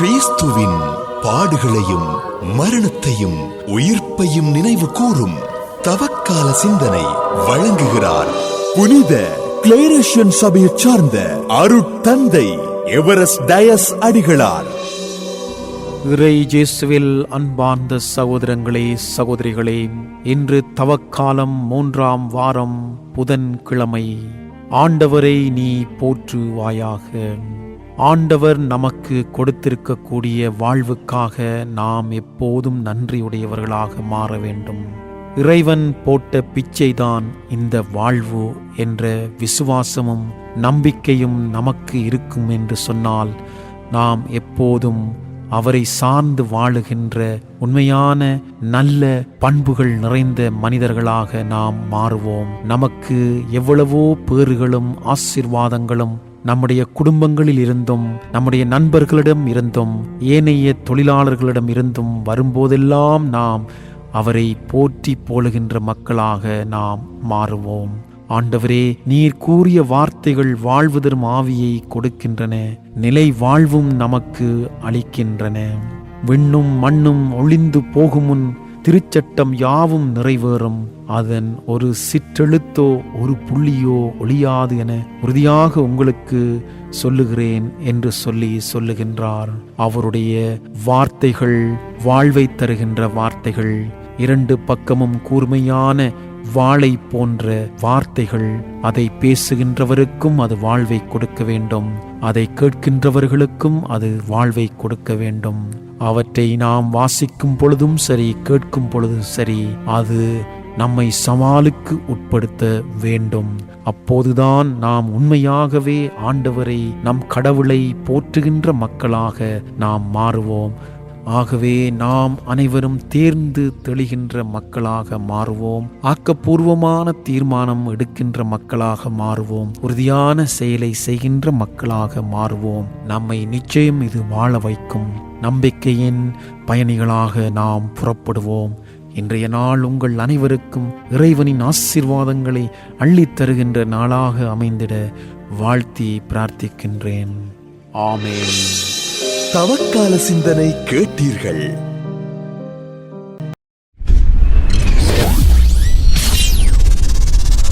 கிறிஸ்துவின் பாடுகளையும் மரணத்தையும் உயிர்ப்பையும் நினைவு கூறும் தவக்கால சிந்தனை வழங்குகிறார். புனித கிளேரேஷன் சபையைச் சார்ந்த அருட்தந்தை எவரஸ்ட் டயஸ் அடிகளார். இறை ஜேசுவில் அன்பார்ந்த சகோதரங்களே சகோதரிகளே இன்று தவக்காலம் மூன்றாம் வாரம் புதன்கிழமை. ஆண்டவரை நீ போற்றுவாயாக. ஆண்டவர் நமக்கு கொடுத்திருக்கக்கூடிய வாழ்வுக்காக நாம் எப்போதும் நன்றியுடையவர்களாக மாற வேண்டும். இறைவன் போட்ட பிச்சைதான் இந்த வாழ்வு என்ற விசுவாசமும் நம்பிக்கையும் நமக்கு இருக்கும் என்று சொன்னால் நாம் எப்போதும் அவரை சார்ந்து வாழுகின்ற உண்மையான நல்ல பண்புகள் நிறைந்த மனிதர்களாக நாம் மாறுவோம். நமக்கு எவ்வளவோ பேறுகளும் ஆசிர்வாதங்களும் நம்முடைய குடும்பங்களில் இருந்தும் நம்முடைய நண்பர்களிடம் இருந்தும் ஏனைய தொழிலாளர்களிடம் இருந்தும் வரும்போதெல்லாம் நாம் அவரை போற்றி போலுகின்ற மக்களாக நாம் மாறுவோம். ஆண்டவரே நீர் கூறிய வார்த்தைகள் வாழ்வு தரும் ஆவியை கொடுக்கின்றன நிலை வாழ்வும் நமக்கு அளிக்கின்றன. விண்ணும் மண்ணும் ஒளிந்து போகுமுன் திருச்சட்டம் யாவும் நிறைவேறும். அதன் ஒரு சிற்றெழுத்தோ ஒரு புள்ளியோ ஒளியாது என உறுதியாக உங்களுக்கு சொல்லுகிறேன் என்று சொல்லி சொல்லுகின்றார். அவருடைய வார்த்தைகள் வாழ்வை தருகின்ற வார்த்தைகள் இரண்டு பக்கமும் கூர்மையான வாளை போன்ற வார்த்தைகள். அதை பேசுகின்றவருக்கும் அது வாழ்வை கொடுக்க வேண்டும். அதை கேட்கின்றவர்களுக்கும் அது வாழ்வை கொடுக்க வேண்டும். அவற்றை நாம் வாசிக்கும் பொழுதும் சரி கேட்கும் பொழுதும் சரி அது நம்மை சவாலுக்கு உட்படுத்த வேண்டும். அப்போதுதான் நாம் உண்மையாகவே ஆண்டவரை நம் கடவுளை போற்றுகின்ற மக்களாக நாம் மாறுவோம். ஆகவே நாம் அனைவரும் தேர்ந்து தெளிகின்ற மக்களாக மாறுவோம். ஆக்கப்பூர்வமான தீர்மானம் எடுக்கின்ற மக்களாக மாறுவோம். உறுதியான செயலை செய்கின்ற மக்களாக மாறுவோம். நம்மை நிச்சயம் இது வாழ வைக்கும். நம்பிக்கையின் பயணிகளாக நாம் புறப்படுவோம். இன்றைய நாள் உங்கள் அனைவருக்கும் இறைவனின் ஆசீர்வாதங்களை அள்ளித் தருகின்ற நாளாக அமைந்திட வாழ்த்தி பிரார்த்திக்கின்றேன். ஆமேன். தவக்கால சிந்தனை கேட்டீர்கள்.